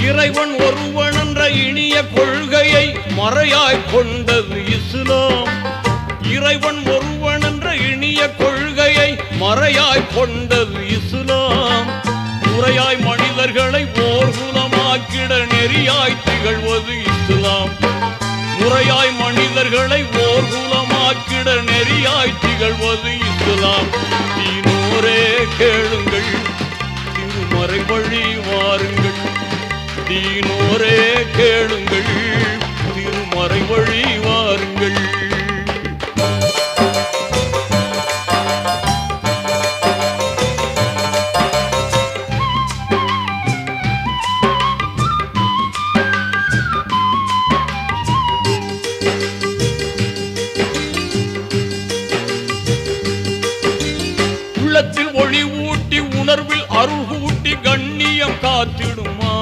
இறைவன் ஒருவன் என்ற இனிய கொள்கையை மறையாய் கொண்டது இஸ்லாம். இறைவன் ஒருவன் என்ற இனிய கொள்கையை மறையாய் கொண்டது இஸ்லாம். முறையாய் மனிதர்களை ஓர்குலமாக்கிட நெறியாய் திகழ்வது இஸ்லாம். முறையாய் மனிதர்களை ஓர்குலமாக்கிட நெறியாய் திகழ்வது இஸ்லாம். தீனோரே கேளுங்கள் திருமறை வழி தீனோரே கேளுங்கள் திருமறை வழி வாருங்கள். உள்ளத்தில் ஒளி ஊட்டி உணர்வில் அருள் ஊட்டி கண்ணியம் காத்திடுமா?